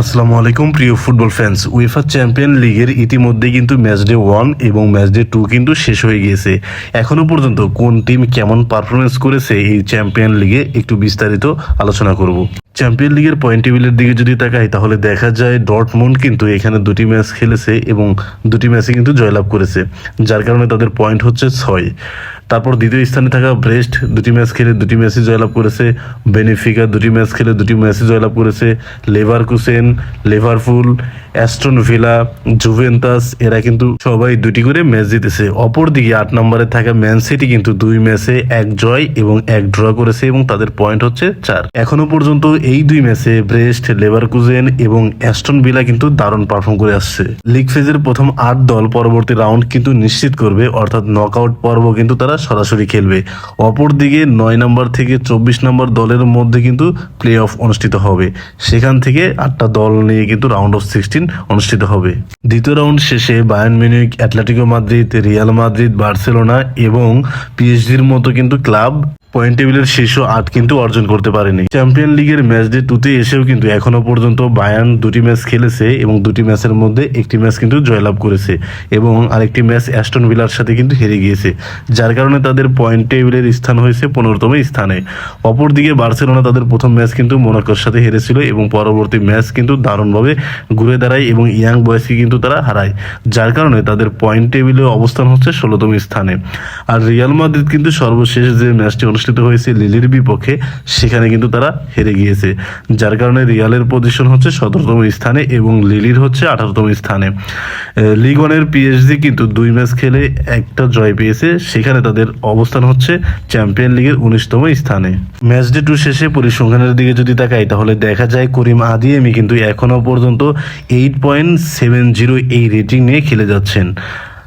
আসসালামু আলাইকুম, প্রিয় ফুটবল ফ্যান্স উয়েফা চ্যাম্পিয়ন লিগের ইতিমধ্যে কিন্তু ম্যাচ ডে ওয়ান এবং ম্যাচ ডে টু কিন্তু শেষ হয়ে গিয়েছে। এখনও পর্যন্ত কোন টিম কেমন পারফরমেন্স করেছে এই চ্যাম্পিয়ন লিগে একটু বিস্তারিত আলোচনা করব। চ্যাম্পিয়ন লিগের পয়েন্ট টেবিলের দিকে যদি তাকাই, তাহলে দেখা যায় ডটমন্ড কিন্তু এখানে দুটি ম্যাচ খেলেছে এবং দুটি ম্যাচে কিন্তু জয়লাভ করেছে, যার কারণে তাদের পয়েন্ট হচ্ছে ছয়। তারপর দ্বিতীয় স্থানে থাকা ব্রেস্ট দুটি ম্যাচ খেলে দুটি ম্যাচে জয়লাভ করেছে। বেনিফিকা দুটি ম্যাচ খেলে দুটি ম্যাচই জয়লাভ করেছে। Leverkusen Liverpool Aston Villa Juventus এরা কিন্তু সবাই দুটি করে ম্যাচ জিতেছে। অপরদিকে আট নম্বরে থাকা ম্যান সিটি কিন্তু দুই ম্যাচে এক জয় এবং এক ড্র করেছে এবং তাদের পয়েন্ট হচ্ছে চার। এখনও পর্যন্ত এই দুই ম্যাচে ব্রেস্ট, লেভারকুজেন এবং অ্যাস্টন বিলা কিন্তু দারুণ পারফর্ম করে আসছে। লিগ ফেজের প্রথম আট দল পরবর্তী রাউন্ড কিন্তু নিশ্চিত করবে, অর্থাৎ নকআউট পর্ব কিন্তু তারা সরাসরি খেলবে। অপরদিকে নয় নম্বর থেকে চব্বিশ নম্বর দলের মধ্যে কিন্তু প্লে অফ অনুষ্ঠিত হবে। সেখান থেকে আটটা দল নিয়ে কিন্তু রাউন্ড অফ সিক্সটিন অনুষ্ঠিত হবে। দ্বিতীয় রাউন্ড শেষে Bayern Munich Atletico Madrid Real Madrid Barcelona এবং পিএইচডির মতো কিন্তু ক্লাব পয়েন্ট টেবিলের শীর্ষ আট কিন্তু অর্জন করতে পারেনি। চ্যাম্পিয়ন লিগের ম্যাচ ডে টুতে এসেও কিন্তু এখনও পর্যন্ত বায়ান দুটি ম্যাচ খেলেছে এবং দুটি ম্যাচের মধ্যে একটি ম্যাচ কিন্তু জয়লাভ করেছে এবং আরেকটি ম্যাচ অ্যাস্টন ভিলার সাথে কিন্তু হেরে গিয়েছে, যার কারণে তাদের পয়েন্ট টেবিলের স্থান হয়েছে পনেরোতম স্থানে। অপরদিকে বার্সেলোনা তাদের প্রথম ম্যাচ কিন্তু মোনাকোর সাথে হেরেছিল এবং পরবর্তী ম্যাচ কিন্তু দারুণভাবে ঘুরে দাঁড়ায় এবং ইয়াং বয়সকে কিন্তু তারা হারায়, যার কারণে তাদের পয়েন্ট টেবিলে অবস্থান হচ্ছে ষোলোতম স্থানে। আর রিয়াল মাদ্রিদ কিন্তু সর্বশেষ যে ম্যাচটি অনুষ্ঠিত হয়েছে লিলির বিপক্ষে, সেখানে কিন্তু তারা হেরে গিয়েছে। যার কারণে রিয়ালের পজিশন হচ্ছে সতেরোতম স্থানে এবং লিলির হচ্ছে আঠারোতম স্থানে। লিগ ওয়ানের পিএইচডি কিন্তু দুই ম্যাচ খেলে একটা জয় পেয়েছে। সেখানে তাদের অবস্থান হচ্ছে চ্যাম্পিয়ন লিগের উনিশতম স্থানে। ম্যাচ ডে টু শেষে পরিসংখ্যানের দিকে যদি তাকাই, তাহলে দেখা যায় করিম আদিয়েমি কিন্তু এখনও পর্যন্ত এইট পয়েন্ট সেভেন জিরো এই রেটিং নিয়ে খেলে যাচ্ছেন।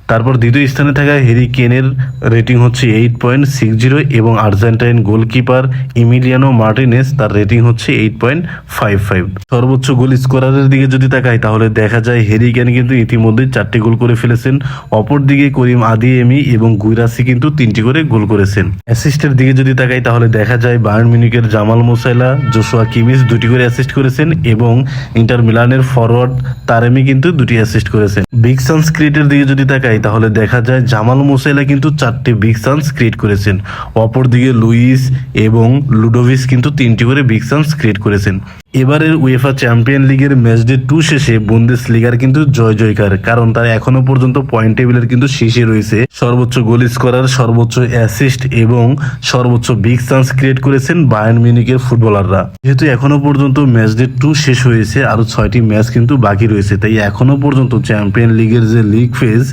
তারপর দ্বিতীয় স্থানে থাকা হ্যারি কেনের রেটিং হচ্ছে এইট পয়েন্ট সিক্স জিরো এবং আর্জেন্টাইন গোলকিপার ইমিলিয়ানো মার্টিনেস তার রেটিং হচ্ছে এইট পয়েন্ট ফাইভ ফাইভ সর্বোচ্চ গোল স্কোরারের দিকে যদি তাকাই, তাহলে দেখা যায় হ্যারি কেন কিন্তু ইতিমধ্যে চারটি গোল করে ফেলেছেন। অপরদিকে করিম আদিয়েমি এবং গুইরাসি কিন্তু তিনটি করে গোল করেছেন। অ্যাসিস্টের দিকে যদি তাকাই, তাহলে দেখা যায় বায়ার্ন মিউনিকের জামাল মোসাইলা, জোসুয়া কিমিস দুটি করে অ্যাসিস্ট করেছেন এবং ইন্টার মিলানের ফরওয়ার্ড তারেমি কিন্তু দুটি অ্যাসিস্ট করেছেন। বিগ সানস ক্রিয়েটের দিকে যদি তাকাই তাহলে দেখা যায় জামাল মোসাইলা কিন্তু চারটি বিগ সান্স ক্রিয়েট করেছেন। অপরদিকে লুইস এবং লুডোভিস কিন্তু তিনটি করে বিগ সান্স ক্রিয়েট করেছেন। এবারের উয়েফা চ্যাম্পিয়ন লিগের ম্যাচ ডে টু শেষে বন্দেস লিগার কিন্তু জয় জয়কার। কারণ তারা এখনও পর্যন্ত পয়েন্ট টেবিলের কিন্তু শীর্ষে রয়েছে। সর্বোচ্চ গোল স্কোরার সর্বোচ্চ অ্যাসিস্ট এবং সর্বোচ্চ বিগ চান্স ক্রিয়েট করেছেন বায়ার্ন মিউনিকের ফুটবলাররা যেহেতু এখনও পর্যন্ত ম্যাচ ডে টু শেষ হয়েছে আরও ছয়টি ম্যাচ কিন্তু বাকি রয়েছে। তাই এখনও পর্যন্ত চ্যাম্পিয়ন লিগের যে লিগ ফেজ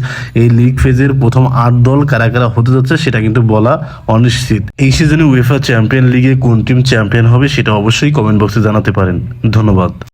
এই লিগ ফেজের প্রথম আট দল কারা কারা হতে যাচ্ছে সেটা কিন্তু বলা অনিশ্চিত। এই সিজনে উয়েফা চ্যাম্পিয়ন লিগে কোন টিম চ্যাম্পিয়ন হবে সেটা অবশ্যই কমেন্ট বক্সে জানাতে পারেন। ধন্যবাদ।